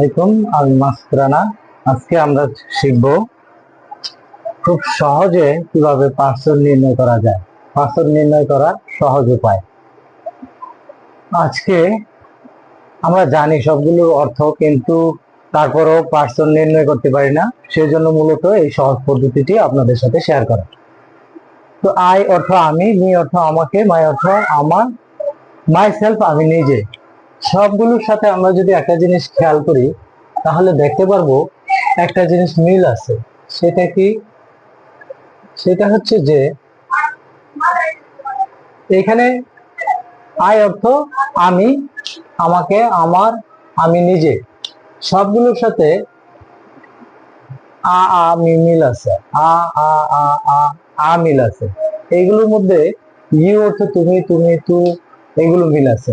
আলাইকুম, আমি মাসরানা। আজকে আমরা শিখব খুব সহজে কীভাবে পার্সন নির্ণয় করা যায়। পার্সন নির্ণয় করার সহজ উপায়। আজকে আমরা জানি সবগুলোর অর্থ, কিন্তু তারপরেও পার্সন নির্ণয় করতে পারি না। সেই জন্য মূলত এই সহজ পদ্ধতিটি আপনাদের সাথে শেয়ার করা। তো আই অর্থ আমি অর্থ আমাকে মাই অর্থ আমার মাই সেলফ আমি নিজে। সবগুলোর সাথে আমরা যদি একটা জিনিস খেয়াল করি, তাহলে দেখতে পারব একটা জিনিস মিল আছে। সেটা কি? সেটা হচ্ছে যে, এখানে আই অর্থ আমি, আমাকে, আমার, আমি নিজে, সবগুলোর সাথে আ আ, মি, মিল আছে। আ আ আ আ আ মিল আছে। এইগুলোর মধ্যে ইউ অর্থ তুমি তুমি, তু এগুলো মিল আছে।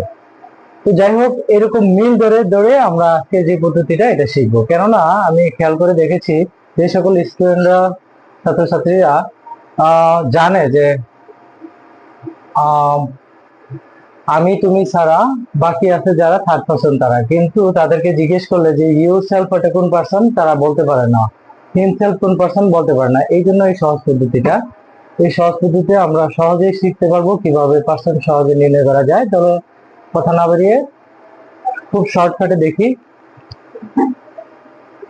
তো যাই হোক, এরকম মিল ধরে ধরে আমরা আজকে যে পদ্ধতিটা, এটা শিখব। কেননা, আমি খেয়াল করে দেখেছি যে সকল স্টুডেন্টরা ছাত্রছাত্রীরা জানে যে আমি, তুমি ছাড়া বাকি আছে যারা থার্ড পার্সন তারা। কিন্তু তাদেরকে জিজ্ঞেস করলে যে ইউ সেলফ এটা কোন পার্সন তারা বলতে পারে না। হিম সেলফ কোন পার্সন বলতে পারে না। এই জন্য এই সহজ পদ্ধতিটা। এই সহজ পদ্ধতিতে আমরা সহজেই শিখতে পারব কীভাবে পার্সন সহজে নির্ণয় করা যায়। তবে কথা না বেরিয়ে খুব শর্টকাটে দেখি।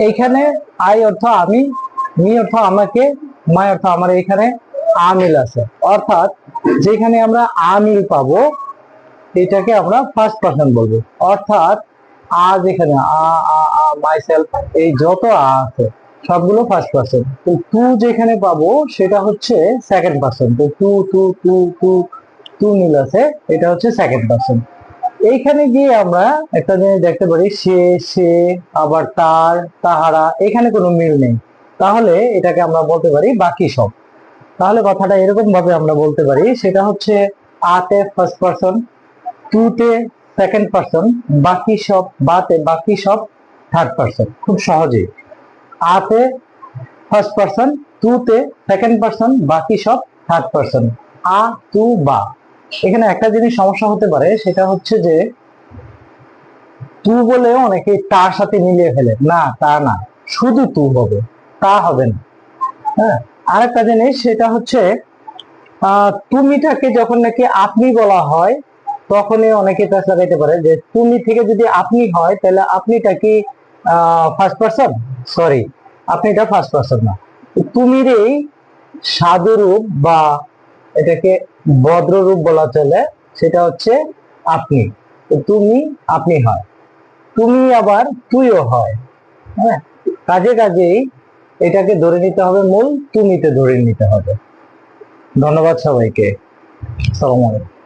এইখানে আই অর্থ আমি, মি অর্থ আমাকে মাই অর্থ আমার এখানে আমিল আছে। অর্থাৎ যেখানে আমরা আমিল পাবো, এটাকে আমরা ফার্স্ট পার্সন বলব। অর্থাৎ আ যেখানে, আ আ আ মাই সেলফ এই যত আ আছে, সবগুলো ফার্স্ট পার্সন তো টু যেখানে পাবো, সেটা হচ্ছে সেকেন্ড পার্সন তো টু টু টু টু মিল আছে, এটা হচ্ছে সেকেন্ড পার্সন এইখানে গিয়ে আমরা একটা জিনিস দেখতে পারি, সে সে, আবার তার, তাহারা, এখানে কোনো মিল নেই। তাহলে এটাকে আমরা বলতে পারি বাকি সব। তাহলে কথাটা এরকম ভাবে আমরা বলতে পারি, সেটা হচ্ছে আতে ফার্স্ট পার্সন টুতে সেকেন্ড পার্সন বাকি সব, বাতে বাকি সব থার্ড পার্সন খুব সহজেই। আতে ফার্স্ট পার্সন টুতে সেকেন্ড পার্সন বাকি সব থার্ড পার্সন আ টু বা। এখানে একটা জিনিস সমস্যা হতে পারে, সেটা হচ্ছে যে তু বলে অনেকে তার সাথে মিলিয়ে ফেলে। না, তা না। শুধু তু হবে, তা হবে না। হ্যাঁ আরেকটা জিনিস সেটা হচ্ছে তুমিটাকে যখন নাকি আপনি বলা হয়, তখনই অনেকে চাষ লাগাইতে পারে যে তুমি থেকে যদি আপনি হয়, তাহলে আপনিটা কি ফার্স্ট পার্সন সরি আপনিটা ফার্স্ট পার্সন না। তুমির এই সাধুরূপ বা এটাকে ভদ্ররূপ বলা চলে, সেটা হচ্ছে আপনি। তুমি আপনি হয়। তুমি আবার তুইও হয়। হ্যাঁ? কাজে কাজেই এটাকে ধরে নিতে হবে মূল, তুমিতে ধরে নিতে হবে। ধন্যবাদ সবাইকে। সালাম আলাইকুম।